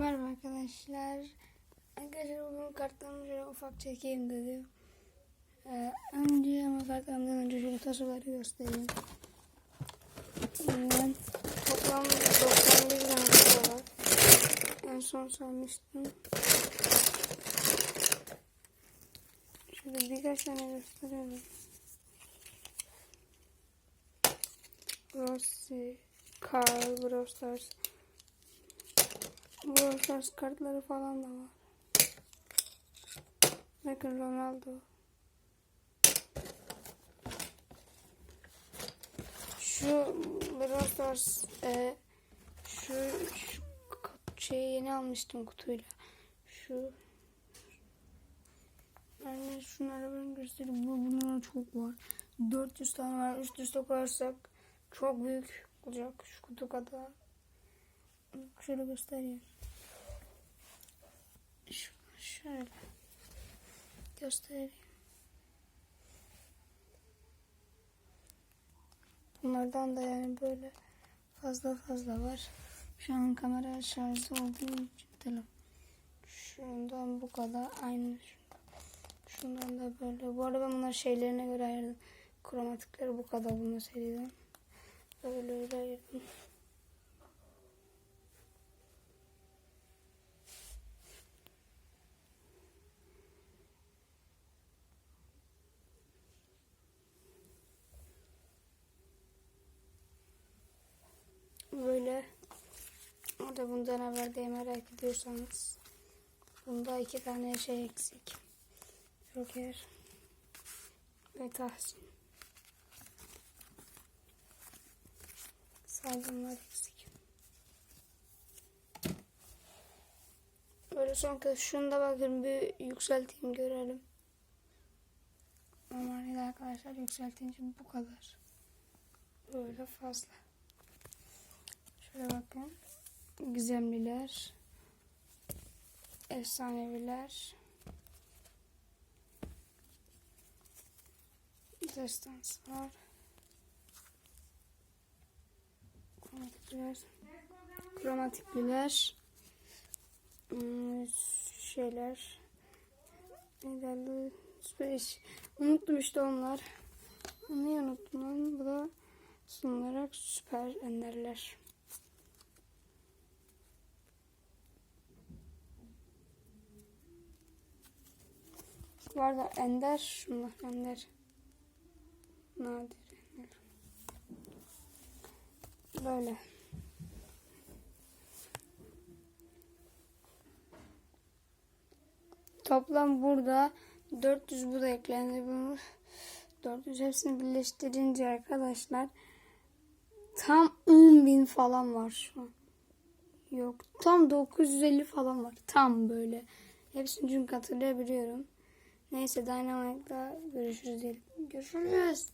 Merhaba arkadaşlar. Arkadaşlar bugün kartlarımı şöyle ufak çekeyim dedim. Ee, önce ama kartlarımdan önce şöyle tasoları göstereyim. Ben toplam 91 tane taso var. En son saymıştım. Şöyle birkaç tane gösterelim. Rossi, Carl, Brawl Stars, Brawl Stars kartları falan da var. Bakın Ronaldo. Şu Brawl Stars e, şu, şu şeyi yeni almıştım kutuyla. Şu yani şunları ben göstereyim. Bu bunlar çok var. 400 tane var. Üst üste koyarsak çok büyük olacak. Şu kutu kadar. Şöyle göstereyim. Şu, şöyle. Göstereyim. Bunlardan da yani böyle fazla fazla var. Şu an kamera şarjı olduğu için telefon. Şundan bu kadar aynı şundan. Da böyle. Bu arada ben bunları şeylerine göre ayırdım. Kromatikleri bu kadar bunun seriden. Böyle öyle ayırdım. Böyle o da bundan haber diye merak ediyorsanız bunda iki tane şey eksik. Joker ve Tahsin. Sadece eksik. Böyle son kez şunu da bakın bir yükselteyim görelim. Normalde arkadaşlar yükseltince bu kadar. Böyle fazla. Şöyle bakın. Gizemliler. Efsaneviler. Destanslar. Kromatikliler. Kromatikliler. Hmm, şeyler. Ne derdi? Space. Unuttum işte onlar. Niye unuttum? Bu da sunularak süper enderler. Bu arada ender şunlar ender. Nadir ender. Böyle. Toplam burada 400 bu da eklendi. Bunu 400 hepsini birleştirince arkadaşlar tam 10.000 falan var şu an. Yok tam 950 falan var. Tam böyle. Hepsini çünkü hatırlayabiliyorum. Neyse Dynamite'da görüşürüz diyelim. Görüşürüz.